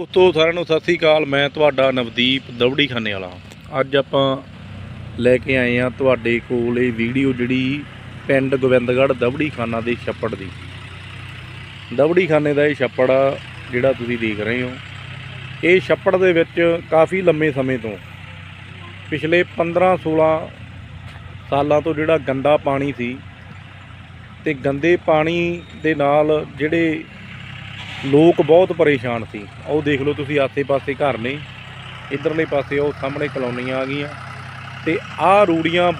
ਦੋਸਤੋ ਸਾਰਿਆਂ ਨੂੰ ਸਤਿ ਸ੍ਰੀ ਅਕਾਲ, ਮੈਂ ਤੁਹਾਡਾ ਨਵਦੀਪ ਦਵੜੀ ਖਾਨੇ ਵਾਲਾ। ਅੱਜ ਆਪਾਂ ਲੈ ਕੇ ਆਏ ਆ ਤੁਹਾਡੇ ਕੋਲ ਇਹ ਵੀਡੀਓ ਜਿਹੜੀ ਪਿੰਡ ਗੋਬਿੰਦਗੜ੍ਹ ਦਵੜੀ ਖਾਨਾ ਦੇ ਛੱਪੜ ਦੀ। ਦਵੜੀ ਖਾਨੇ ਦਾ ਇਹ ਛੱਪੜ ਆ, ਜਿਹੜਾ ਤੁਸੀਂ ਦੇਖ ਰਹੇ ਹੋ। ਇਹ ਛੱਪੜ ਦੇ ਵਿੱਚ ਕਾਫੀ ਲੰਮੇ ਸਮੇਂ ਤੋਂ, ਪਿਛਲੇ 15 16 ਸਾਲਾਂ ਤੋਂ ਜਿਹੜਾ ਗੰਦਾ ਪਾਣੀ ਸੀ, ਤੇ ਗੰਦੇ ਪਾਣੀ ਦੇ ਨਾਲ ਜਿਹੜੇ ਲੋਕ ਬਹੁਤ ਪਰੇਸ਼ਾਨ ਸੀ। ਉਹ ਦੇਖ ਲਓ ਤੁਸੀਂ ਆਸੇ-ਪਾਸੇ ਘਰ ਨੇ। ਇਧਰਲੇ ਪਾਸੇ ਉਹ ਸਾਹਮਣੇ ਕਲੋਨੀਆਂ ਆ ਗਈਆਂ। ਤੇ ਆਹ ਰੂੜੀਆਂ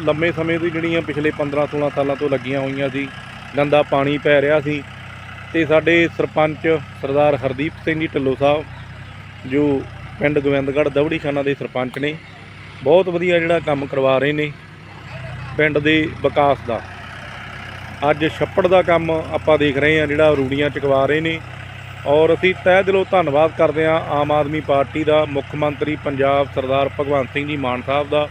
ਲੰਮੇ ਸਮੇਂ ਤੋਂ ਜਿਹੜੀਆਂ ਪਿਛਲੇ 15-16 ਸਾਲਾਂ ਤੋਂ ਲੱਗੀਆਂ ਹੋਈਆਂ ਸੀ, ਗੰਦਾ ਪਾਣੀ ਪੈ ਰਿਹਾ ਸੀ। ਤੇ ਸਾਡੇ ਸਰਪੰਚ ਸਰਦਾਰ ਹਰਦੀਪ ਸਿੰਘ ਜੀ ਢਿੱਲੋਂ ਸਾਹਿਬ, ਜੋ ਪਿੰਡ ਗੋਬਿੰਦਗੜ੍ਹ ਦਵੜੀ ਖਾਨਾ ਦੇ ਸਰਪੰਚ ਨੇ, ਬਹੁਤ ਵਧੀਆ ਜਿਹੜਾ ਕੰਮ ਕਰਵਾ ਰਹੇ ਨੇ ਪਿੰਡ ਦੇ ਵਿਕਾਸ ਦਾ। ਅੱਜ ਛੱਪੜ ਦਾ ਕੰਮ ਆਪਾਂ ਦੇਖ ਰਹੇ ਹਾਂ ਜਿਹੜਾ ਰੂੜੀਆਂ ਚਕਵਾ ਰਹੇ ਨੇ। ਔਰ ਅਸੀਂ ਤਹਿ ਦਿਲੋਂ ਧੰਨਵਾਦ ਕਰਦੇ ਹਾਂ ਆਮ ਆਦਮੀ ਪਾਰਟੀ ਦਾ ਮੁੱਖ ਮੰਤਰੀ ਪੰਜਾਬ ਸਰਦਾਰ ਭਗਵੰਤ ਸਿੰਘ ਜੀ ਮਾਨ ਸਾਹਿਬ ਦਾ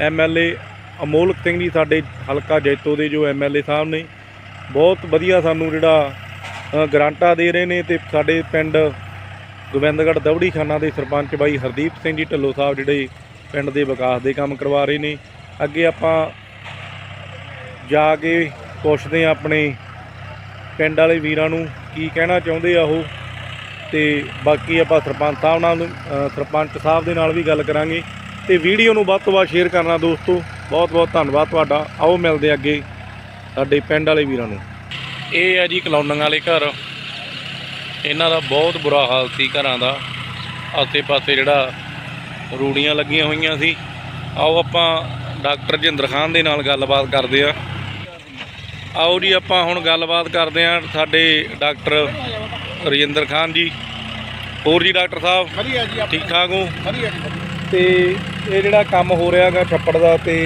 ਐਮਐਲਏ ਅਮੋਲਕ ਸਿੰਘ ਜੀ ਸਾਡੇ ਹਲਕਾ ਜੈਤੋ ਦੇ ਜੋ ਐਮਐਲਏ ਸਾਹਿਬ ਨੇ। ਬਹੁਤ ਵਧੀਆ ਸਾਨੂੰ ਜਿਹੜਾ ਅ, ਗਰਾਂਟਾਂ ਦੇ ਰਹੇ ਨੇ ਤੇ ਸਾਡੇ ਪਿੰਡ ਗੋਬਿੰਦਗੜ੍ਹ ਦਵੜੀ ਖਾਨਾ ਦੇ ਸਰਪੰਚ ਬਾਈ ਹਰਦੀਪ ਸਿੰਘ ਜੀ ਢਿੱਲੋਂ ਸਾਹਿਬ ਜਿਹੜੇ ਪਿੰਡ ਦੇ ਵਿਕਾਸ ਦੇ ਕੰਮ ਕਰਵਾ ਰਹੇ ਨੇ। ਅੱਗੇ ਆਪਾਂ ਜਾ ਕੇ ਪੁੱਛਦੇ ਆ ਆਪਣੇ ਪਿੰਡ ਵਾਲੇ ਵੀਰਾਂ ਨੂੰ ਕੀ ਕਹਿਣਾ ਚਾਹੁੰਦੇ ਆ ਉਹ। ਤੇ ਬਾਕੀ ਆਪਾਂ ਸਰਪੰਚ ਸਾਹਿਬ ਨਾਲ ਸਰਪੰਚ ਸਾਹਿਬ ਦੇ ਨਾਲ ਵੀ ਗੱਲ ਕਰਾਂਗੇ। ਤੇ ਵੀਡੀਓ ਨੂੰ ਵੱਧ ਤੋਂ ਵੱਧ ਸ਼ੇਅਰ ਕਰਨਾ ਦੋਸਤੋ। ਬਹੁਤ ਬਹੁਤ ਧੰਨਵਾਦ ਤੁਹਾਡਾ। ਆਓ ਮਿਲਦੇ ਅੱਗੇ ਸਾਡੇ ਪਿੰਡ ਵਾਲੇ ਵੀਰਾਂ ਨੂੰ। ਇਹ ਹੈ ਜੀ ਕਲੋਨੀਆਂ ਵਾਲੇ ਘਰ। ਇਹਨਾਂ ਦਾ ਬਹੁਤ ਬੁਰਾ ਹਾਲ ਸੀ ਘਰਾਂ ਦਾ। ਆਸੇ-ਪਾਸੇ ਜਿਹੜਾ ਰੂੜੀਆਂ ਲੱਗੀਆਂ ਹੋਈਆਂ ਸੀ। ਆਓ ਆਪਾਂ ਡਾਕਟਰ ਜਿੰਦਰ ਖਾਨ ਦੇ ਨਾਲ ਗੱਲਬਾਤ ਕਰਦੇ ਆ ਆਓ ਜੀ ਆਪਾਂ ਹੁਣ ਗੱਲਬਾਤ ਕਰਦੇ ਆ ਸਾਡੇ ਡਾਕਟਰ ਰਜਿੰਦਰ ਖਾਨ ਜੀ। ਹੋਰ ਜੀ ਡਾਕਟਰ ਸਾਹਿਬ? ਵਧੀਆ ਜੀ ਠੀਕ ਠਾਕ ਹੋ? ਵਧੀਆ ਜੀ। ਤੇ ਇਹ ਜਿਹੜਾ ਕੰਮ ਹੋ ਰਿਹਾਗਾ ਛੱਪੜ ਦਾ ਤੇ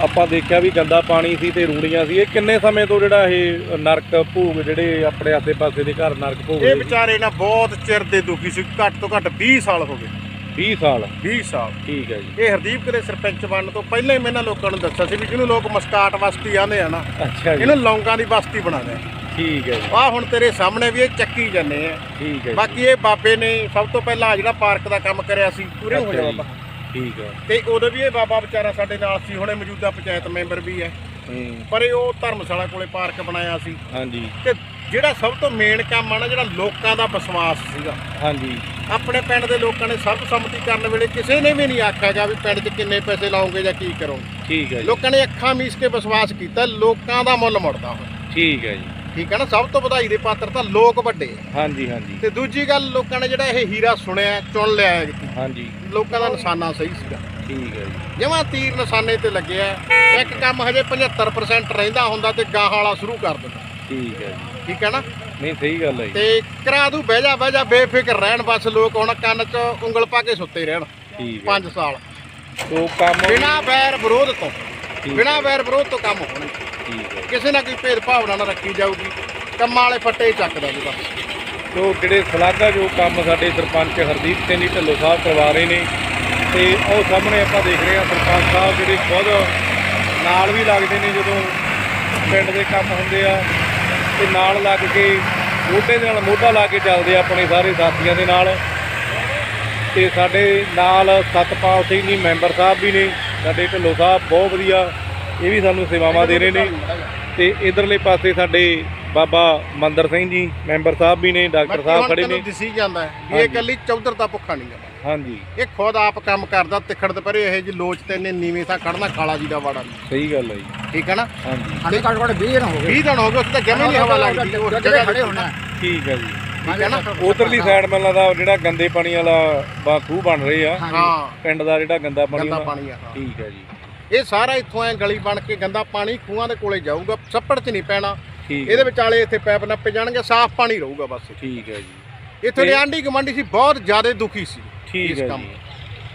ਆਪਾਂ ਦੇਖਿਆ ਵੀ ਗੰਦਾ ਪਾਣੀ ਸੀ ਤੇ ਰੂੜੀਆਂ ਸੀ। ਇਹ ਕਿੰਨੇ ਸਮੇਂ ਤੋਂ ਜਿਹੜਾ ਇਹ ਨਰਕ ਭੂਗ ਜਿਹੜੇ ਆਪਣੇ ਆਸੇ-ਪਾਸੇ ਦੇ ਘਰ ਨਰਕ ਭੂਗ ਇਹ ਵਿਚਾਰੇ ਨਾ ਬਹੁਤ ਚਿਰ ਦੇ ਦੁਖੀ ਸੀ। ਘੱਟ ਤੋਂ ਘੱਟ 20 ਸਾਲ ਹੋ ਗਏ। 20 ਸਾਲ। 20 ਸਾਲ। ਠੀਕ ਹੈ ਜੀ। ਇਹ ਹਰਦੀਪ ਕਦੇ ਸਰਪੰਚ ਬਣਨ ਤੋਂ ਪਹਿਲਾਂ ਹੀ ਮੈਂ ਇਹਨਾਂ ਲੋਕਾਂ ਨੂੰ ਦੱਸਿਆ ਸੀ ਵੀ ਜਿਹਨੂੰ ਲੋਕ ਮਸਕਾਟ ਬਸਤੀ ਆਂਦੇ ਆ ਨਾ ਅੱਛਾ ਜੀ। ਇਹਨੂੰ ਲੌਂਗਾਂ ਦੀ ਬਸਤੀ ਬਣਾ ਦੇ ਠੀਕ ਹੈ ਜੀ। ਆ ਹੁਣ ਤੇਰੇ ਸਾਹਮਣੇ ਵੀ ਇਹ ਚੱਕੀ ਜਾਂਦੇ ਆ। ਠੀਕ ਹੈ ਬਾਕੀ ਇਹ ਬਾਬੇ ਨੇ ਸਭ ਤੋਂ ਪਹਿਲਾਂ ਆਹ ਜਿਹੜਾ ਪਾਰਕ ਦਾ ਕੰਮ ਕਰਿਆ ਸੀ ਪੂਰੇ ਹੋ ਅੱਛਾ ਜਾ। ਜੀ। ਬਾਬਾ ਠੀਕ ਹੈ। ਤੇ ਉਦੋਂ ਵੀ ਇਹ ਬਾਬਾ ਵਿਚਾਰਾ ਸਾਡੇ ਨਾਲ ਸੀ ਹੁਣੇ ਮੌਜੂਦਾ ਪੰਚਾਇਤ ਮੈਂਬਰ ਵੀ ਹੂੰ। ਪਰ ਇਹ ਉਹ ਧਰਮਸ਼ਾਲਾ ਕੋਲੇ ਪਾਰਕ ਬਣਾਇਆ ਸੀ। ਹਾਂਜੀ। ਤੇ ਜਿਹੜਾ ਸਭ ਤੋਂ ਮੇਨ ਕੰਮ ਆ ਨਾ ਜਿਹੜਾ ਲੋਕਾਂ ਦਾ ਵਿਸ਼ਵਾਸ ਸੀਗਾ। ਹਾਂਜੀ। ਆਪਣੇ ਪਿੰਡ ਦੇ ਲੋਕਾਂ ਨੇ ਸਰਬਸੰਮਤੀ ਕਰਨ ਵੇਲੇ ਕਿਸੇ ਨੇ ਵੀ ਨਹੀਂ ਆਖਿਆਗਾ ਵੀ ਪਿੰਡ 'ਚ ਕਿੰਨੇ ਪੈਸੇ ਲਾਓਗੇ ਜਾਂ ਕੀ ਕਰੋਗੇ। ਠੀਕ ਹੈ ਜੀ। ਲੋਕਾਂ ਨੇ ਅੱਖਾਂ ਮੀਚ ਕੇ ਵਿਸ਼ਵਾਸ ਕੀਤਾ ਲੋਕਾਂ ਦਾ ਮੁੱਲ ਮੁੜਦਾ ਹੁਣ। ਠੀਕ ਹੈ ਜੀ। ਠੀਕ ਹੈ ਨਾ ਸਭ ਤੋਂ ਵਧਾਈ ਦੇ ਪਾਤਰ ਤਾਂ ਲੋਕ ਵੱਡੇ ਆ। ਹਾਂਜੀ ਹਾਂਜੀ। ਤੇ ਦੂਜੀ ਗੱਲ ਲੋਕਾਂ ਨੇ ਜਿਹੜਾ ਇਹ ਹੀਰਾ ਸੁਣਿਆ ਚੁਣ ਲਿਆ ਹੈ ਹਾਂਜੀ। ਲੋਕਾਂ ਦਾ ਨਿਸ਼ਾਨਾ ਸਹੀ ਸੀਗਾ। ਠੀਕ ਹੈ ਜੀ। ਜਮਾਂ ਤੀਰ ਨਿਸ਼ਾਨੇ ਤੇ ਲੱਗਿਆ ਇੱਕ ਕੰਮ ਹਜੇ 75% ਰਹਿੰਦਾ ਹੁੰਦਾ ਤੇ ਗਾਹਾਂ ਵਾਲਾ ਸ਼ੁਰੂ ਕਰ ਦਿੰਦਾ। ਠੀਕ ਹੈ ਜੀ। ਠੀਕ ਹੈ ਨਾ? ਨਹੀਂ ਸਹੀ ਗੱਲ ਹੈ ਜੀ। ਤੇ ਕਰਾ ਦੂ ਬਹਿ ਜਾ ਬਹਿ ਜਾ ਬੇਫਿਕਰ ਰਹਿਣ ਬਸ ਲੋਕ ਹੁਣ ਕੰਨ 'ਚ ਉਂਗਲ ਪਾ ਕੇ ਸੁੱਤੇ ਰਹਿਣ। ਠੀਕ ਹੈ। 5 ਸਾਲ। ਉਹ ਕੰਮ ਬਿਨਾ ਵੈਰ ਵਿਰੋਧ ਤੋਂ ਠੀਕ ਬਿਨਾ ਵੈਰ ਵਿਰੋਧ ਤੋਂ ਕੰਮ ਹੋਣੇ। ਠੀਕ ਹੈ। ਕਿਸੇ ਨਾਲ ਕੋਈ ਭੇਦ ਭਾਵਨਾ ਨਾ ਰੱਖੀ ਜਾਊਗੀ। ਕੰਮਾਂ ਵਾਲੇ ਫੱਟੇ ਚੱਕਦਾ ਜੀ ਬਸ। ਜੋ ਜਿਹੜੇ ਸਲਾਘਾ ਜੋ ਕੰਮ ਸਾਡੇ ਸਰਪੰਚ ਹਰਦੀਪ ਸਿੰਘ ਜੀ ਢਿੱਲੋਂ ਸਾਹਿਬ ਕਰਵਾ ਰਹੇ ਨੇ ਤੇ ਉਹ ਸਾਹਮਣੇ ਆਪਾਂ ਦੇਖ ਰਹੇ ਹਾਂ ਸਰਪੰਚ ਸਾਹਿਬ ਜਿਹੜੇ ਖੁਦ ਨਾਲ ਵੀ ਲੱਗਦੇ ਨੇ ਜਦੋਂ ਪਿੰਡ ਦੇ ਕੰਮ ਹੁੰਦੇ ਆ। ਤੇ ਨਾਲ ਲੱਗ ਕੇ ਮੋਢੇ ਦੇ ਨਾਲ ਮੋਢਾ ਲਾ ਕੇ ਚੱਲਦੇ ਆਪਣੇ ਸਾਰੇ ਸਾਥੀਆਂ ਦੇ ਨਾਲ। ਤੇ ਸਾਡੇ ਨਾਲ ਸਤਪਾਲ ਸਿੰਘ ਜੀ ਮੈਂਬਰ ਸਾਹਿਬ ਵੀ ਨੇ ਸਾਡੇ ਢਿੱਲੋਂ ਸਾਹਿਬ ਬਹੁਤ ਵਧੀਆ ਇਹ ਵੀ ਸਾਨੂੰ ਸੇਵਾਵਾਂ ਦੇ ਰਹੇ ਨੇ। ਤੇ ਇਧਰਲੇ ਪਾਸੇ ਸਾਡੇ ਬਾਬਾ ਮੰਦਰ ਸਿੰਘ ਜੀ ਮੈਂਬਰ ਸਾਹਿਬ ਵੀ ਨੇ ਡਾਕਟਰ ਸਾਹਿਬ ਖੜੇ ਨੇ। ਦਿਸੀ ਜਾਂਦਾ ਹੈ। ਇਹ ਕੱਲੀ ਚੌਧਰ ਦਾ ਭੁੱਖਾ ਨਹੀਂ ਗਾ ਹਾਂਜੀ। ਇਹ ਖੁਦ ਆਪ ਕੰਮ ਕਰਦਾ ਤਿੱਖੜ ਤੇ ਪਰੇ ਇਹ ਜੀ ਲੋਚ ਤੇ ਇੰਨੇ ਨੀਵੇਂ ਥਾਂ ਖੜਨਾ ਖਾਲਾ ਜੀ ਦਾ ਵਾੜਾ। ਸਹੀ ਗੱਲ ਹੈ ਜੀ। ਠੀਕ ਹੈ ਨਾ? ਹਾਂਜੀ। ਹਾਲੇ ਘੱਟ ਘੱਟ 20 ਦਿਨ ਹੋ ਗਏ। 20 ਦਿਨ ਹੋ ਗਏ ਉੱਥੇ ਤਾਂ ਜਮੇ ਨਹੀਂ ਹਵਾ ਲੱਗਦੀ ਉਸ ਜਗ੍ਹਾ ਖੜੇ ਹੋਣਾ ਠੀਕ ਹੈ ਜੀ। ਠੀਕ ਹੈ ਨਾ? ਉਧਰਲੀ ਸਾਈਡ ਮੈਨੂੰ ਲੱਗਦਾ ਜਿਹੜਾ ਗੰਦੇ ਪਾਣੀ ਵਾਲਾ ਬਾ ਖੂਹ ਬਣ ਰਹੇ ਆ। ਹਾਂ। ਪਿੰਡ ਦਾ ਜਿਹੜਾ ਗੰਦਾ ਪਾਣੀ ਗੰਦਾ ਵਾਲਾ- ਪਾਣੀ ਆ। ਠੀਕ ਹੈ ਜੀ। ਇਹ ਸਾਰਾ ਇੱਥੋਂ ਐ ਗਲੀ ਬਣ ਕੇ ਗੰਦਾ ਪਾਣੀ ਖੂਹਾਂ ਦੇ ਕੋਲੇ ਜਾਊਗਾ ਛੱਪੜ 'ਚ ਨਹੀਂ ਪੈਣਾ। ਇਹਦੇ ਵਿਚਾਲੇ ਇੱਥੇ ਪੈਪ ਨੱਪੇ ਜਾਣਗੇ ਸਾਫ਼ ਪਾਣੀ ਰਹੂਗਾ ਬਸ। ਠੀਕ ਹੈ ਜੀ। ਇੱਥੇ ਦੇ ਆਂਢੀ ਗਮੰਡੀ ਸੀ ਬਹੁਤ ਜ਼ਿਆਦਾ ਦੁਖੀ ਸੀ ਠੀਕ ਇਸ ਹੈ ਕੰਮ ਜੀ।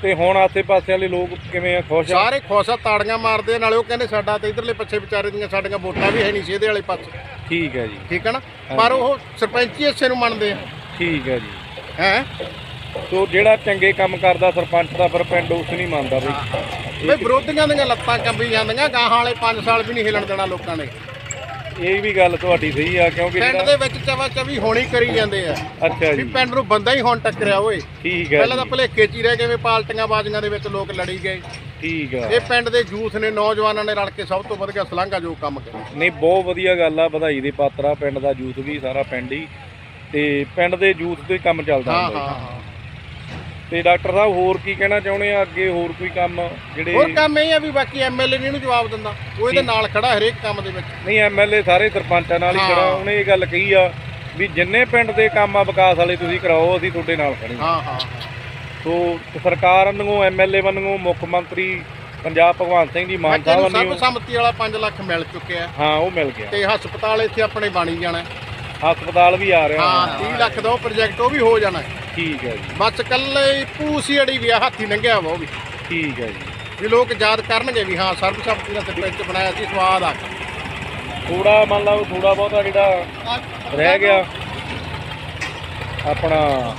ਤੇ ਹੁਣ ਆਸੇ-ਪਾਸੇ ਵਾਲੇ ਲੋਕ ਕਿਵੇਂ ਆ ਖੁਸ਼ ਆ? ਸਾਰੇ ਖੋਸਾ ਤਾੜੀਆਂ ਮਾਰਦੇ ਆ, ਨਾਲੇ ਉਹ ਕਹਿੰਦੇ ਸਾਡਾ ਤੇ ਇਧਰਲੇ ਪਿੱਛੇ ਵਿਚਾਰੇ ਦੀਆਂ ਸਾਡੀਆਂ ਵੋਟਾਂ ਵੀ ਹੈ ਨਹੀਂ ਸੀ ਇਹਦੇ ਵਾਲੇ ਪਾਸੇ। ਠੀਕ ਹੈ ਜੀ। ਠੀਕ ਹੈ ਨਾ? ਪਰ ਉਹ ਸਰਪੰਚੀ ਹਿੱਸੇ ਨੂੰ ਮੰਨਦੇ ਆ। ਠੀਕ ਹੈ ਜੀ। ਹੈ? ਸੋ ਜਿਹੜਾ ਚੰਗੇ ਕੰਮ ਕਰਦਾ ਸਰਪੰਚ ਦਾ ਫਿਰ ਪਿੰਡ ਉਸ ਨਹੀਂ ਮੰਨਦਾ ਬਈ। ਬਈ ਵਿਰੋਧੀਆਂ ਦੀਆਂ ਲੱਤਾਂ ਕੰਬੀ ਜਾਂਦੀਆਂ ਗਾਹਾਂ ਵਾਲੇ 5 ਸਾਲ ਵੀ ਨਹੀਂ ਹਿਲਣ ਦੇਣਾ ਲੋਕਾਂ ਨੇ। ਇਹ ਵੀ ਗੱਲ ਤੁਹਾਡੀ ਸਹੀ ਆ ਕਿਉਂਕਿ ਪਿੰਡ ਜਿਹੜਾ ਦੇ ਵਿੱਚ ਚਵਾ ਚਵੀ ਹੋਣੀ ਕਰੀ ਜਾਂਦੇ ਆ। ਅੱਛਾ ਵੀ ਜੀ। ਪਿੰਡ ਨੂੰ ਬੰਦਾ ਹੀ ਹੁਣ ਟੱਕਰਿਆ ਓਏ। ਠੀਕ ਹੈ ਪਹਿਲਾਂ ਤਾਂ ਭਲੇਖੇ 'ਚ ਹੀ ਰਹਿ ਗਏ ਵੀ ਪਾਲਟੀਆਂ ਬਾਜ਼ੀਆਂ ਦੇ ਵਿੱਚ ਲੋਕ ਲੜੀ ਗਏ। ਠੀਕ ਆ। ਇਹ ਪਿੰਡ ਦੇ ਯੂਥ ਨੇ ਨੌਜਵਾਨਾਂ ਨੇ ਰਲ ਕੇ ਸਭ ਤੋਂ ਵਧੀਆ ਸਲਾਂਘਾ ਜੋ ਕੰਮ ਕਰਿਆ ਨਹੀਂ ਬਹੁਤ ਵਧੀਆ ਗੱਲ ਆ ਵਧਾਈ ਦੇ ਪਾਤਰ ਪਿੰਡ ਦਾ ਯੂਥ ਵੀ ਸਾਰਾ ਪਿੰਡ ਹੀ। ਤੇ ਪਿੰਡ ਦੇ ਯੂਥ ਤੇ ਕੰਮ ਚੱਲਦਾ ਹਾਂ ਹੁੰਦਾ ਹਾਂ। ਹਾਂ। ਤੇ ਡਾਕਟਰ ਸਾਹਿਬ ਹੋਰ ਕੀ ਕਹਿਣਾ ਚਾਹੁੰਦੇ ਆ? ਅੱਗੇ ਹੋਰ ਕੋਈ ਕੰਮ ਹੋਰ ਜਿਹੜੇ ਕੰਮ ਇਹ ਆ ਵੀ ਬਾਕੀ ਐਮਐਲਏ ਨਹੀਂ ਇਹਨੂੰ ਜਵਾਬ ਦਿੰਦਾ। ਉਹ ਇਹਦੇ ਨਾਲ ਖੜਾ ਹਰੇਕ ਕੰਮ ਦੇ ਵਿੱਚ। ਨਹੀਂ ਐਮਐਲਏ ਸਾਰੇ ਸਰਪੰਚਾਂ ਨਾਲ ਹੀ। ਖੜਾ। ਉਹਨੇ ਇਹ ਗੱਲ ਕਹੀ ਆ ਵੀ ਜਿੰਨੇ ਪਿੰਡ ਦੇ ਕੰਮ ਆ ਵਿਕਾਸ ਵਾਲੇ ਤੁਸੀਂ ਕਰਾਓ ਅਸੀਂ ਤੁਹਾਡੇ ਨਾਲ ਖੜੇ ਹਾਂ। ਹਾਂ ਹਾਂ ਸੋ ਸਰਕਾਰ ਵੱਲੋਂ ਐਮਐਲਏ ਵੱਲੋਂ ਮੁੱਖ ਮੰਤਰੀ ਪੰਜਾਬ ਭਗਵੰਤ ਸਿੰਘ ਜੀ ਮਾਨ ਬਾਕੀ ਨੂੰ ਸਾਹਿਬ ਵੱਲੋਂ ਸਰਬਸੰਮਤੀ ਵਾਲਾ 5 ਲੱਖ ਮਿਲ ਚੁੱਕਿਆ। ਹਾਂ ਉਹ ਮਿਲ ਗਿਆ। ਤੇ ਹਸਪਤਾਲ ਇੱਥੇ ਆਪਣੇ ਬਣੀ ਜਾਣਾ। ਹਸਪਤਾਲ ਵੀ ਆ ਰਿਹਾ। ਹਾਂ 30 ਲੱਖ ਦਾ ਉਹ ਪ੍ਰੋਜੈਕਟ ਉਹ ਵੀ ਹੋ ਜਾਣਾ। ਹੈ। ਠੀਕ ਹੈ ਜੀ। ਬਸ ਕੱਲੇ ਪੂਸੀੜੀ ਵੀ ਆ ਹਾਥੀ ਲੰਘਿਆ ਵਾ ਉਹ ਵੀ। ਠੀਕ ਹੈ ਜੀ। ਵੀ ਲੋਕ ਯਾਦ ਕਰਨਗੇ ਵੀ ਹਾਂ ਸਰਬਸੰਮਤੀ ਨਾਲ ਸਰਪੰਚ ਬਣਾਇਆ ਸੀ ਸਵਾਦ ਆ। ਥੋੜਾ ਮੰਨ ਲਓ ਥੋੜਾ ਬਹੁਤਾ ਜਿਹੜਾ ਰਹਿ ਗਿਆ। ਆਪਣਾ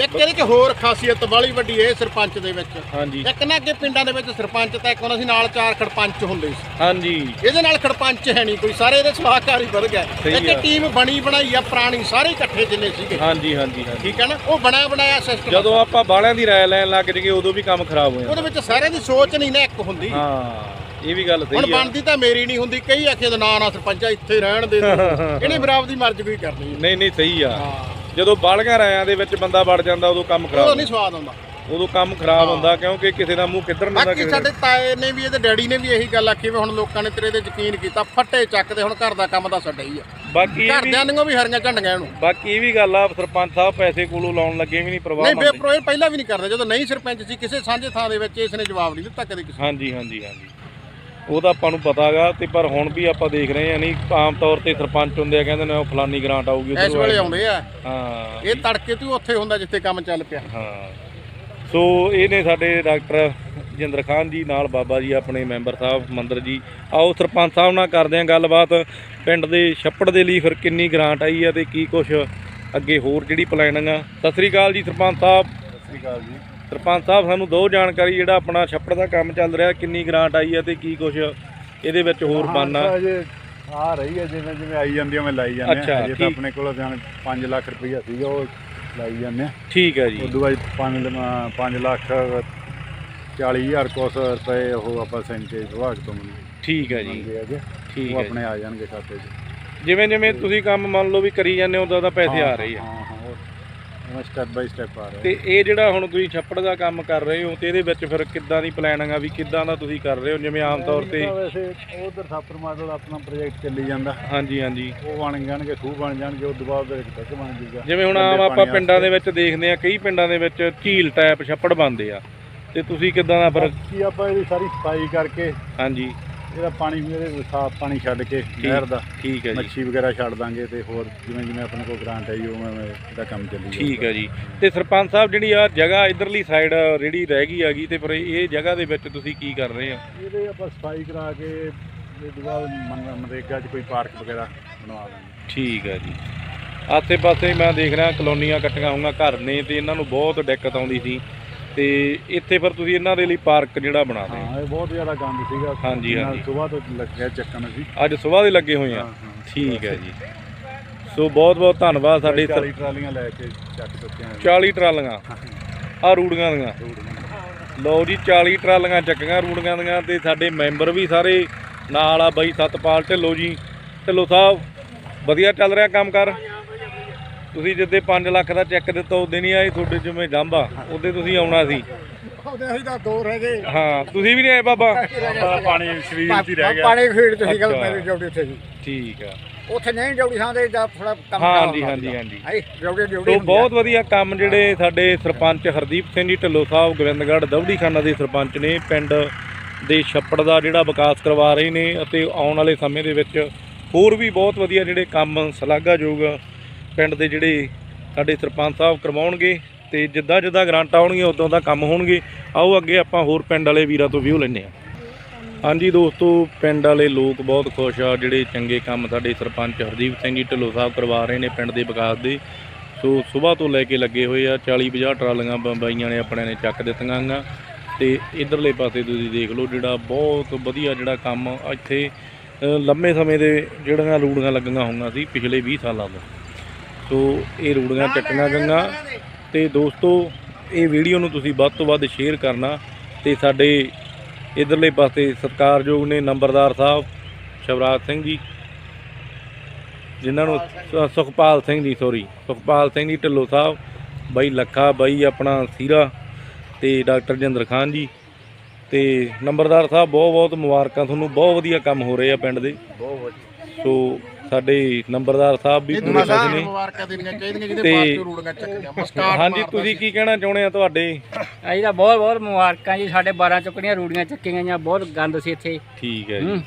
ਇੱਕ ਇਹਦੇ ਚ ਹੋਰ ਖਾਸੀਅਤ ਵਾਲੀ ਵੱਡੀ ਇਹ ਸਰਪੰਚ ਦੇ ਵਿੱਚ। ਹਾਂਜੀ। ਇੱਕ ਨਾ ਅੱਗੇ ਪਿੰਡਾਂ ਦੇ ਵਿੱਚ ਸਰਪੰਚ ਤਾਂ ਇੱਕ ਹੁੰਦਾ ਸੀ ਨਾਲ ਚਾਰ ਖੜਪੰਚ ਹੁੰਦੇ ਸੀ। ਹਾਂਜੀ। ਇਹਦੇ ਨਾਲ ਖੜਪੰਚ ਹੈ ਨਹੀਂ ਕੋਈ ਸਾਰੇ ਇਹਦੇ ਸਲਾਹਕਾਰ ਹੀ ਵਧ ਗਏ। ਸਹੀ ਆ। ਇੱਕ ਟੀਮ ਬਣੀ ਬਣਾਈ ਆ ਪੁਰਾਣੀ ਸਾਰੇ ਇਕੱਠੇ ਜਿੰਨੇ ਸੀਗੇ। ਹਾਂਜੀ ਹਾਂਜੀ ਹਾਂਜੀ। ਠੀਕ ਹੈ ਨਾ? ਉਹ ਬਣਿਆ ਬਣਾਇਆ ਸਿਸਟਮ ਜਦੋਂ ਆਪਾਂ ਬਾਲਿਆਂ ਦੀ ਰਾਇ ਲੈਣ ਲੱਗ ਜਗੇ ਉਦੋਂ ਵੀ ਕੰਮ ਖਰਾਬ ਹੋ ਉਹਦੇ ਜਾਂਦਾ ਵਿੱਚ ਸਾਰਿਆਂ ਦੀ ਸੋਚ ਨਹੀਂ ਨਾ ਇੱਕ ਹੁੰਦੀ। ਹਾਂ ਇਹ ਵੀ ਗੱਲ ਹੁਣ ਸਹੀ ਆ। ਬਣਦੀ ਤਾਂ ਮੇਰੀ ਨਹੀਂ ਹੁੰਦੀ ਕਈ ਆਖੇ ਦਾ ਨਾ ਨਾ ਸਰਪੰਚਾ ਇੱਥੇ ਰਹਿਣ ਦੇ ਤੂੰ। ਇਹਨੇ ਬਰਾਬਰ ਦੀ ਮਰਜ਼ੀ ਕੋਈ ਕਰਨੀ। ਨਹੀਂ ਨਹੀਂ ਸਹੀ ਆ। ਹਾਂ। ਜਦੋਂ ਬਾਲੀਆਂ ਰਾਇਆਂ ਦੇ ਵਿੱਚ ਬੰਦਾ ਵੜ ਜਾਂਦਾ ਉਦੋਂ ਕੰਮ ਖਰਾਬ ਨਹੀਂ ਸਵਾਦ ਆਉਂਦਾ ਉਦੋਂ ਕੰਮ ਖਰਾਬ। ਹੁੰਦਾ ਕਿਉਂਕਿ ਕਿਸੇ ਦਾ ਮੂੰਹ ਕਿੱਧਰ ਨੂੰ ਹੁੰਦਾ ਬਾਕੀ ਦਾ ਸਾਡੇ ਤਾਏ ਨੇ ਵੀ ਇਹਦੇ ਡੈਡੀ ਨੇ ਵੀ ਇਹੀ ਗੱਲ ਆਖੀ ਵੀ ਹੁਣ ਲੋਕਾਂ ਨੇ ਤੇਰੇ ਤੇ ਯਕੀਨ ਕੀਤਾ ਫੱਟੇ ਚੱਕਦੇ ਹੁਣ ਘਰ ਦਾ ਕੰਮ ਤਾਂ ਸਾਡਾ ਹੀ ਆ। ਬਾਕੀ ਇਹ ਵੀ ਘਰਦਿਆਂ ਨੂੰ ਵੀ ਹਰੀਆਂ ਝੰਡੀਆਂ ਇਹਨੂੰ। ਬਾਕੀ ਇਹ ਵੀ ਗੱਲ ਆ ਸਰਪੰਚ ਸਾਹਿਬ ਪੈਸੇ ਕੋਲੋਂ ਲਾਉਣ ਲੱਗੇ ਵੀ ਨਹੀਂ ਪ੍ਰਵਾਹ ਨਹੀਂ ਮੰਨਦੇ ਬੇਪਰੋ ਇਹ ਪਹਿਲਾਂ ਵੀ ਨਹੀਂ ਕਰਦੇ ਜਦੋਂ ਨਹੀਂ ਸਰਪੰਚ ਸੀ ਕਿਸੇ ਸਾਂਝੇ ਥਾਂ ਦੇ ਵਿੱਚ ਇਸ ਨੇ ਜਵਾਬ ਨਹੀਂ ਦਿੱਤਾ ਕਦੇ ਕਿਸੇ ਹਾਂਜੀ ਹਾਂਜੀ ਹਾਂਜੀ। ਉਹ ਤਾਂ ਆਪਾਂ ਨੂੰ ਪਤਾਗਾ ਤੇ ਪਰ ਹੁਣ ਵੀ ਆਪਾਂ ਦੇਖ ਰਹੇ ਹਾਂ ਨਹੀਂ ਆਮ ਤੌਰ ਤੇ ਸਰਪੰਚ ਹੁੰਦੇ ਆ ਕਹਿੰਦੇ ਨੇ ਉਹ ਫਲਾਨੀ ਗ੍ਰਾਂਟ ਆਊਗੀ ਇਸ ਵੇਲੇ। ਆਉਂਦੇ ਆ। ਹਾਂ। ਇਹ ਤੜਕੇ ਤੂੰ ਉੱਥੇ ਹੁੰਦਾ ਜਿੱਥੇ ਕੰਮ ਚੱਲ ਪਿਆ। ਹਾਂ। ਸੋ ਇਹ ਨੇ ਸਾਡੇ ਡਾਕਟਰ ਜਿੰਦਰ ਖਾਨ ਜੀ ਨਾਲ ਬਾਬਾ ਜੀ ਆਪਣੇ ਮੈਂਬਰ ਸਾਹਿਬ ਮੰਦਰ ਜੀ। ਆਓ ਸਰਪੰਚ ਸਾਹਿਬ ਨਾਲ ਕਰਦੇ ਹਾਂ ਗੱਲਬਾਤ। ਪਿੰਡ ਦੇ ਛੱਪੜ ਦੇ ਲਈ ਫਿਰ ਕਿੰਨੀ ਗ੍ਰਾਂਟ ਆਈ ਆ ਤੇ ਕੀ ਕੁਛ ਅੱਗੇ ਹੋਰ ਜਿਹੜੀ ਪਲਾਨਿੰਗ ਆ? ਸਤਿ ਸ੍ਰੀ ਅਕਾਲ ਜੀ ਸਰਪੰਚ ਸਾਹਿਬ। ਸਤਿ ਸ਼੍ਰੀ ਅਕਾਲ ਜੀ। ਸਰਪੰਚ ਸਾਹਿਬ ਸਾਨੂੰ ਦੋ ਜਾਣਕਾਰੀ ਜਿਹੜਾ ਆਪਣਾ ਛੱਪੜ ਦਾ ਕੰਮ ਚੱਲ ਰਿਹਾ ਕਿੰਨੀ ਗ੍ਰਾਂਟ ਆਈ ਆ ਤੇ ਕੀ ਕੁਛ ਇਹਦੇ ਵਿੱਚ ਹੋਰ ਬਣਨਾ। ਹਾਂ, ਆ ਰਹੀ ਹੈ ਜਿਵੇਂ ਜਿਵੇਂ ਆਈ ਜਾਂਦੀ ਹੈ ਮੈਂ ਲਾਈ ਜਾਂਦੇ ਹਾਂ ਅਜੇ ਤਾਂ। ਆਪਣੇ ਕੋਲ ਜਾਨ 5 ਲੱਖ ਰੁਪਈਆ ਸੀਗਾ ਉਹ ਲਾਈ ਜਾਂਦੇ ਆ। ਠੀਕ ਹੈ ਜੀ। ਉਦੋਂ ਬਾਅਦ 5 5 ਲੱਖ 40 ਹਜ਼ਾਰ ਕੁਛ ਰੁਪਏ ਉਹ ਆਪਾਂ ਸੈਂਟੇ ਵਿਭਾਗ ਤੋਂ ਠੀਕ ਹੈ ਜੀ। ਠੀਕ ਉਹ ਹੈ ਆਪਣੇ ਆ ਜਾਣਗੇ ਖਾਤੇ 'ਚ। ਜਿਵੇਂ ਜਿਵੇਂ ਤੁਸੀਂ ਕੰਮ ਮੰਨ ਲਓ ਵੀ ਕਰੀ ਜਾਂਦੇ ਹੋ ਉਦੋਂ ਤਾਂ ਪੈਸੇ ਆ ਰਹੇ ਆ। ਹਾਂ ਹਾਂ ਉਹ ਸਟੈਪ ਬਾਈ ਸਟੈਪ ਆ ਰਹੇ ਤੇ ਇਹ ਜਿਹੜਾ ਹੁਣ ਤੁਸੀਂ ਛੱਪੜ ਦਾ ਕੰਮ ਕਰ ਰਹੇ ਹੋ ਤੇ ਇਹਦੇ ਵਿੱਚ ਫਿਰ ਕਿੱਦਾਂ ਦੀ ਪਲਾਨਿੰਗ ਆ ਵੀ ਕਿੱਦਾਂ ਦਾ ਤੁਸੀਂ ਕਰ ਰਹੇ ਹੋ? ਜਿਵੇਂ ਆਮ ਤੌਰ ਤੇ ਵੈਸੇ ਉਧਰ ਸਾਪਰ ਮਾਡਲ ਆਪਣਾ ਪ੍ਰੋਜੈਕਟ ਚੱਲੀ ਜਾਂਦਾ। ਹਾਂਜੀ ਹਾਂਜੀ। ਉਹ ਬਣ ਜਾਣਗੇ ਖੂਹ ਬਣ ਜਾਣਗੇ ਉਸ ਤੋਂ ਬਾਅਦ ਇੱਕ ਡੱਕ ਬਣ ਜੂਗਾ ਜਿਵੇਂ ਹੁਣ ਆਮ ਆਪਾਂ ਪਿੰਡਾਂ ਦੇ ਵਿੱਚ ਦੇਖਦੇ ਆ ਕਈ ਪਿੰਡਾਂ ਦੇ ਵਿੱਚ ਝੀਲ ਟਾਈਪ ਛੱਪੜ ਬਣਦੇ ਆ। ਤੇ ਤੁਸੀਂ ਕਿੱਦਾਂ ਦਾ ਫਿਰ ਕੀ ਆਪਾਂ ਇਹਦੀ ਸਾਰੀ ਸਫ਼ਾਈ ਕਰਕੇ ਹਾਂਜੀ। ਇਹਦਾ ਪਾਣੀ ਮੇਰੇ ਸਾਫ਼ ਪਾਣੀ ਛੱਡ ਕੇ ਨਹਿਰ ਦਾ। ਠੀਕ ਹੈ ਜੀ। ਮੱਛੀ ਵਗੈਰਾ ਛੱਡ ਦਾਂਗੇ ਤੇ ਹੋਰ ਜਿਵੇਂ ਜਿਵੇਂ ਆਪਣੇ ਕੋਲ ਗ੍ਰਾਂਟ ਆਈ ਉਵੇਂ ਉਵੇਂ ਇਹਦਾ ਕੰਮ ਚੱਲੀ। ਠੀਕ ਹੈ ਜੀ। ਤੇ ਸਰਪੰਚ ਸਾਹਿਬ ਜਿਹੜੀ ਆ ਜਗ੍ਹਾ ਇਧਰਲੀ ਸਾਈਡ ਜਿਹੜੀ ਰਹਿ ਗਈ ਹੈਗੀ ਤੇ ਪਰ ਇਹ ਜਗ੍ਹਾ ਦੇ ਵਿੱਚ ਤੁਸੀਂ ਕੀ ਕਰ ਰਹੇ ਆ ਇਹਦੇ ਆਪਾਂ ਸਫ਼ਾਈ ਕਰਾ ਕੇ ਇਹ ਤੋਂ ਬਾਅਦ ਮਨ- ਮਨਰੇਗਾ 'ਚ ਕੋਈ ਪਾਰਕ ਵਗੈਰਾ ਬਣਵਾ ਦਾਂਗੇ। ਠੀਕ ਹੈ ਜੀ। ਆਸੇ ਪਾਸੇ ਮੈਂ ਦੇਖ ਰਿਹਾ ਕਲੋਨੀਆਂ ਕੱਟੀਆਂ ਹੋਈਆਂ ਘਰ ਨੇ ਤੇ ਇਹਨਾਂ ਨੂੰ ਬਹੁਤ ਦਿੱਕਤ ਆਉਂਦੀ ਸੀ। ਤੇ ਇੱਥੇ ਫਿਰ ਤੁਸੀਂ ਇਹਨਾਂ ਦੇ ਲਈ ਪਾਰਕ ਜਿਹੜਾ ਬਣਾ ਦੇ ਹਾਂ ਇਹ ਬਹੁਤ ਜ਼ਿਆਦਾ ਗੰਦ ਸੀਗਾ। ਹਾਂਜੀ, ਹਾਂਜੀ। ਸਵੇਰ ਤੋਂ ਲੱਗਿਆ ਚੱਕਣ ਅਸੀਂ। ਅੱਜ ਸਵੇਰ ਦੇ ਲੱਗੇ ਹੋਏ ਆ। ਹਾਂ, ਹਾਂ। ਠੀਕ ਹੈ ਜੀ। ਸੋ ਬਹੁਤ ਬਹੁਤ ਧੰਨਵਾਦ ਸਾਡੇ ਸਰ- 40 ਟਰਾਲੀਆਂ ਲੈ ਕੇ ਚੱਕ ਚੁੱਕੇ ਹਾਂ। 40 ਟਰਾਲੀਆਂ। ਆ ਰੂੜੀਆਂ ਦੀਆਂ। ਲਓ ਜੀ 40 ਟਰਾਲੀਆਂ ਚੱਕੀਆਂ ਰੂੜੀਆਂ ਦੀਆਂ ਤੇ ਸਾਡੇ ਮੈਂਬਰ ਵੀ ਸਾਰੇ ਨਾਲ ਆ ਬਾਈ ਸਤਪਾਲ ਢਿੱਲੋਂ ਜੀ। ਢਿੱਲੋਂ ਸਾਹਿਬ ਵਧੀਆ ਚੱਲ ਰਿਹਾ ਕੰਮ ਕਰ? ਤੁਸੀਂ ਜਿੱਦੇ 5 ਲੱਖ ਦਾ ਚੈੱਕ ਦਿੱਤਾ ਉਦੋਂ ਨਹੀਂ ਆਏ ਤੁਹਾਡੇ ਜਿਵੇਂ ਜੰਬਾ ਉਦੋਂ ਤੁਸੀਂ ਆਉਣਾ ਸੀ। ਉਹਦੇ ਅਸੀਂ ਤਾਂ ਦੋ ਰਹਿ ਗਏ। ਹਾਂ ਤੁਸੀਂ ਵੀ ਨਹੀਂ ਆਏ ਬਾਬਾ? ਪਾਣੀ ਸਰੀਰ 'ਚ ਹੀ ਰਹਿ ਗਿਆ। ਪਾਣੀ ਖੇਡ ਤੁਸੀਂ ਗੱਲ। ਮੇਰੀ ਡਿਊਟੀ ਉੱਥੇ ਸੀ। ਠੀਕ ਆ। ਉੱਥੇ ਨਹੀਂ ਡਿਊਟੀ ਥਾਂ ਤੇ ਜਾਂ ਥੋੜਾ ਕੰਮ ਹਾਂਜੀ ਹਾਂਜੀ ਹਾਂਜੀ। ਡਿਊਟੀ ਡਿਊਟੀ ਤੋ ਬਹੁਤ ਵਧੀਆ ਕੰਮ ਜਿਹੜੇ ਸਾਡੇ ਸਰਪੰਚ ਹਰਦੀਪ ਸਿੰਘ ਜੀ ਢਿੱਲੋਂ ਸਾਹਿਬ ਗੋਬਿੰਦਗੜ੍ਹ ਦਵੜੀ ਖਾਨਾ ਦੇ ਸਰਪੰਚ ਨੇ ਪਿੰਡ ਦੇ ਛੱਪੜ ਦਾ ਜਿਹੜਾ ਵਿਕਾਸ ਕਰਵਾ ਰਹੇ ਨੇ ਅਤੇ ਆਉਣ ਵਾਲੇ ਸਮੇਂ ਦੇ ਵਿੱਚ ਹੋਰ ਵੀ ਬਹੁਤ ਵਧੀਆ ਜਿਹੜੇ ਕੰਮ ਸ਼ਲਾਘਾਯੋਗ ਪਿੰਡ ਦੇ ਜਿਹੜੇ ਸਾਡੇ ਸਰਪੰਚ ਸਾਹਿਬ ਕਰਵਾਉਣਗੇ ਤੇ ਜਿੱਦਾਂ ਜਿੱਦਾਂ ਗ੍ਰਾਂਟ ਆਉਣਗੀਆਂ, ਉਦੋਂ ਦਾ ਕੰਮ ਹੋਣਗੇ। ਆਓ ਅੱਗੇ ਆਪਾਂ ਹੋਰ ਪਿੰਡ ਵਾਲੇ ਵੀਰਾਂ ਤੋਂ ਵਿਊ ਲੈਂਦੇ ਹਾਂ। ਹਾਂਜੀ ਦੋਸਤੋ, ਪਿੰਡ ਵਾਲੇ ਲੋਕ ਬਹੁਤ ਖੁਸ਼ ਆ, ਜਿਹੜੇ ਚੰਗੇ ਕੰਮ ਸਾਡੇ ਸਰਪੰਚ ਹਰਦੀਪ ਸਿੰਘ ਜੀ ਢਿੱਲੋਂ ਸਾਹਿਬ ਕਰਵਾ ਰਹੇ ਨੇ ਪਿੰਡ ਦੇ ਵਿਕਾਸ ਦੇ। ਸੋ ਸਵੇਰ ਤੋਂ ਲੈ ਕੇ ਲੱਗੇ ਹੋਏ ਆ 40 50 ਟਰਾਲੀਆਂ ਬ- ਬਾਈਆਂ ਨੇ ਆਪਣੇ ਨੇ ਚੱਕ ਦਿੱਤੀਆਂ ਗਾ ਤੇ ਇਧਰਲੇ ਪਾਸੇ ਤੁਸੀਂ ਦੇਖ ਲਓ, ਜਿਹੜਾ ਬਹੁਤ ਵਧੀਆ ਜਿਹੜਾ ਕੰਮ ਇੱਥੇ ਲੰਮੇ ਸਮੇਂ ਦੇ ਜਿਹੜੀਆਂ ਰੂੜੀਆਂ ਲੱਗੀਆਂ ਹੋਈਆਂ ਸੀ ਪਿਛਲੇ 20 ਸਾਲਾਂ ਤੋਂ। ਸੋ ਇਹ ਰੂੜੀਆਂ ਚੱਕੀਆਂ ਗਈਆਂ ਤੇ ਦੋਸਤੋ ਇਹ ਵੀਡੀਓ ਨੂੰ ਤੁਸੀਂ ਵੱਧ ਤੋਂ ਵੱਧ ਸ਼ੇਅਰ ਕਰਨਾ ਤੇ ਸਾਡੇ ਇਧਰਲੇ ਪਾਸੇ ਸਤਿਕਾਰਯੋਗ ਨੇ ਨੰਬਰਦਾਰ ਸਾਹਿਬ ਸ਼ਿਵਰਾਜ ਸਿੰਘ ਜੀ ਜਿਨ੍ਹਾਂ ਨੂੰ ਸੁਖਪਾਲ ਸਿੰਘ ਜੀ ਸੌਰੀ ਸੁਖਪਾਲ ਸਿੰਘ ਜੀ ਢਿੱਲੋਂ ਸਾਹਿਬ ਬਾਈ ਲੱਖਾ ਬਾਈ ਆਪਣਾ ਸੀਰਾ ਤੇ ਡਾਕਟਰ ਜਿੰਦਰ ਖਾਨ ਜੀ ਤੇ ਨੰਬਰਦਾਰ ਸਾਹਿਬ ਬਹੁਤ ਬਹੁਤ ਮੁਬਾਰਕਾਂ ਤੁਹਾਨੂੰ ਬਹੁਤ ਵਧੀਆ ਕੰਮ ਹੋ ਰਹੇ ਆ ਪਿੰਡ ਦੇ। ਬਹੁਤ ਵਧੀਆ। ਸੋ ਸਾਡੇ ਨੰਬਰਦਾਰ ਸਾਹਿਬ ਵੀ ਪੂਰੇ ਖੁਸ਼ ਨੇ। ਮੁਬਾਰਕਾਂ ਦੇਣੀਆਂ ਚਾਹੀਦੀਆਂ ਜਿਹਦੇ ਤੇ- ਪਾਸ ਰੂੜੀਆਂ ਚੱਕੀਆਂ। ਮਸਕਾਟ ਹਾਂਜੀ ਤੁਸੀਂ। ਕੀ ਕਹਿਣਾ ਚਾਹੁੰਦੇ ਆ ਤੁਹਾਡੇ? ਅਸੀਂ ਤਾਂ ਬਹੁਤ ਬਹੁਤ ਮੁਬਾਰਕਾਂ ਜੀ। ਸਾਡੇ 12 ਚੁੱਕਣੀਆਂ ਰੂੜੀਆਂ ਚੱਕੀਆਂ ਗਈਆਂ। ਬਹੁਤ ਗੰਦ ਸੀ ਇੱਥੇ। ਠੀਕ ਹੈ ਜੀ।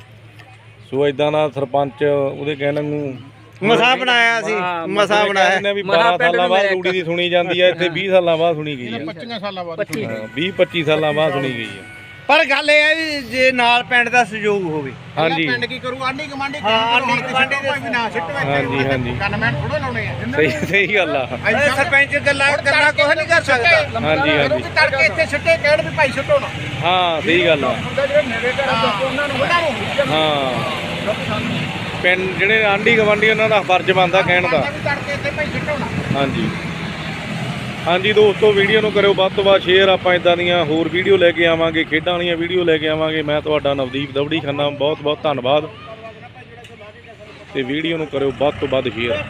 ਸੋ ਇਦਾਂ ਦਾ ਸਰਪੰਚ ਉਹਦੇ ਕਹਿਣ ਨੂੰ ਮਸਾ ਬਣਾਇਆ ਸੀ। ਹਾਂ, ਮਸਾ ਬਣਾਇਆ। ਕਹਿੰਦੇ ਵੀ ਮਹਾ 12 ਪਿੰਡ ਸਾਲਾਂ ਨੂੰ ਬਾਅਦ ਮਿਲਿਆ ਰੂੜੀ ਦੀ ਸੁਣੀ ਜਾਂਦੀ ਹੈ ਇੱਥੇ 20 ਸਾਲਾਂ ਬਾਅਦ ਸੁਣੀ ਗਈ ਹੈ 25 ਸਾਲਾਂ ਬਾਅਦ 25 20 25 ਸਾਲਾਂ ਬਾਅਦ ਸੁਣੀ ਗਈ ਹੈ ਪਰ ਗੱਲ ਇਹ ਹੈ ਵੀ ਜੇ ਨਾਲ ਪਿੰਡ ਦਾ ਸਹਿਯੋਗ ਹੋਵੇ। ਹਾਂਜੀ। ਪਿੰਡ ਕੀ ਕਰੂ? ਆਂਢੀ ਗਮਾਂਢੀ ਹਾਂ, ਆਂਢੀ ਗੁਆਂਢੀ ਦੇ ਵੀ ਨਾ ਸਿੱਟੋ ਹਾਂਜੀ, ਹਾਂਜੀ। ਗਨਮੈਨ ਥੋੜੇ ਲਾਉਣੇ ਆ। ਸਹੀ ਸਹੀ ਗੱਲ ਆ। ਇਹ ਸਰਪੰਚ ਗੱਲਾਂ ਕਰਨਾ ਕੁਝ ਨਹੀਂ ਕਰ ਸਕਦਾ। ਹਾਂਜੀ ਹਾਂਜੀ। ਕਿ ਤੜਕੇ ਇੱਥੇ ਸਿੱਟੇ ਕਹਿਣ ਵੀ ਭਾਈ ਸਿੱਟੋ ਨਾ। ਹਾਂ ਸਹੀ ਗੱਲ ਆ। ਜਿਹੜੇ ਨੇੜੇ ਘਰ ਉਹਨਾਂ ਨੂੰ ਉਹਨਾਂ ਨੂੰ ਹਾਂ। ਪਿੰਡ ਜਿਹੜੇ ਆਂਢੀ ਗਵਾਂਢੀ ਉਹਨਾਂ ਦਾ ਫਰਜ਼ ਬਣਦਾ ਕਹਿਣ ਦਾ। ਵੀ ਤੜਕੇ ਇੱਥੇ ਭਾਈ ਸਿੱਟੋ ਨਾ। ਹਾਂਜੀ। ਹਾਂਜੀ ਦੋਸਤੋ ਵੀਡੀਓ ਨੂੰ ਕਰਿਓ ਵੱਧ ਤੋਂ ਵੱਧ ਸ਼ੇਅਰ ਆਪਾਂ ਇਦਾਂ ਦੀਆਂ ਹੋਰ ਵੀਡੀਓ ਲੈ ਕੇ ਆਵਾਂਗੇ, ਖੇਡਾਂ ਵਾਲੀਆਂ ਵੀਡੀਓ ਲੈ ਕੇ ਆਵਾਂਗੇ। ਮੈਂ ਤੁਹਾਡਾ ਨਵਦੀਪ ਦਵੜੀ ਖੰਨਾ, ਬਹੁਤ ਬਹੁਤ ਧੰਨਵਾਦ। ਤੇ ਵੀਡੀਓ ਨੂੰ ਕਰਿਓ ਵੱਧ ਤੋਂ ਵੱਧ ਸ਼ੇਅਰ